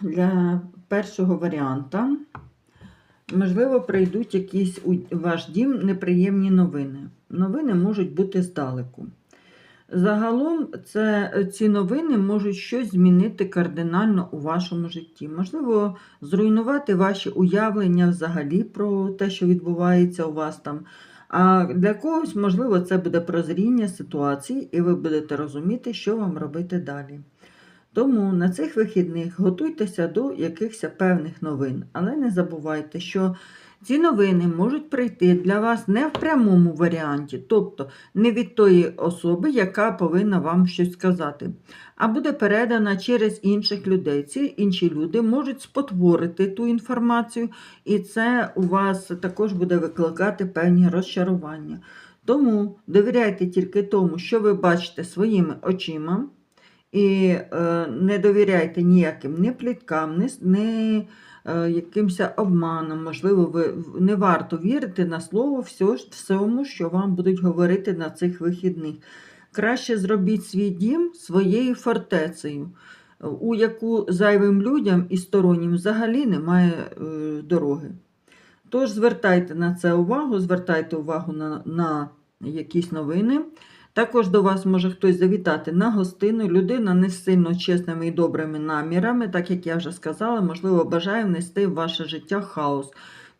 для першого варіанта. Можливо, прийдуть якісь у ваш дім неприємні новини. Новини можуть бути здалеку. Загалом, це, ці новини можуть щось змінити кардинально у вашому житті. Можливо, зруйнувати ваші уявлення взагалі про те, що відбувається у вас там. А для когось, можливо, це буде прозріння ситуації, і ви будете розуміти, що вам робити далі. Тому на цих вихідних готуйтеся до якихось певних новин, але не забувайте, що ці новини можуть прийти для вас не в прямому варіанті, тобто не від тої особи, яка повинна вам щось сказати, а буде передана через інших людей. Ці інші люди можуть спотворити ту інформацію, і це у вас також буде викликати певні розчарування. Тому довіряйте тільки тому, що ви бачите своїми очима. І е, не довіряйте ніяким ні пліткам, ні, ні е, якимось обманам. Можливо, ви не варто вірити на слово ж- всьому, що вам будуть говорити на цих вихідних. Краще зробіть свій дім своєю фортецею, у яку зайвим людям і стороннім взагалі немає е, дороги. Тож звертайте на це увагу, звертайте увагу на, на якісь новини. Також до вас може хтось завітати на гостину. Людина не з сильно чесними і добрими намірами, так як я вже сказала, можливо, бажає внести в ваше життя хаос.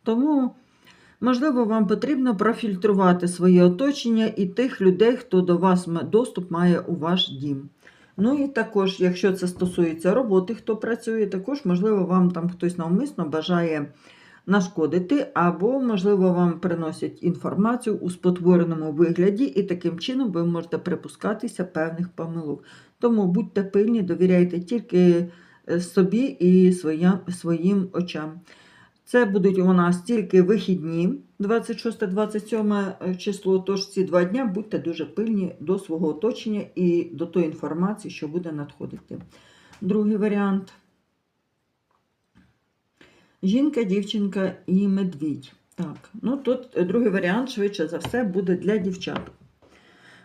Тому, можливо, вам потрібно профільтрувати своє оточення і тих людей, хто до вас доступ має у ваш дім. Ну і також, якщо це стосується роботи, хто працює, також, можливо, вам там хтось навмисно бажає нашкодити, або, можливо, вам приносять інформацію у спотвореному вигляді, і таким чином ви можете припускатися певних помилок. Тому будьте пильні, довіряйте тільки е, собі і своя, своїм очам. Це будуть у нас тільки вихідні, 26-27 число. Тож ці два дня будьте дуже пильні до свого оточення і до тої інформації, що буде надходити. Другий варіант. Жінка, дівчинка і медвідь. Так, ну тут е, другий варіант, швидше за все, буде для дівчаток.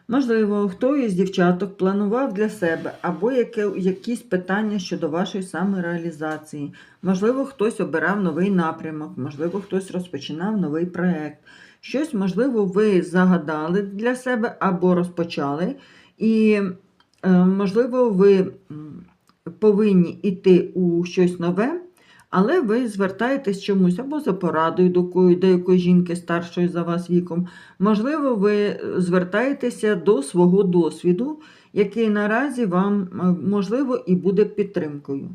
Можливо, хто із дівчаток планував для себе або яке, якісь питання щодо вашої самореалізації. Можливо, хтось обирав новий напрямок, можливо, хтось розпочинав новий проєкт. Щось, можливо, ви загадали для себе або розпочали, і, е, можливо, ви повинні йти у щось нове, але ви звертаєтесь чомусь або за порадою до якої, до якої жінки старшої за вас віком. Можливо, ви е, звертаєтеся до свого досвіду, який наразі вам, е, можливо, і буде підтримкою.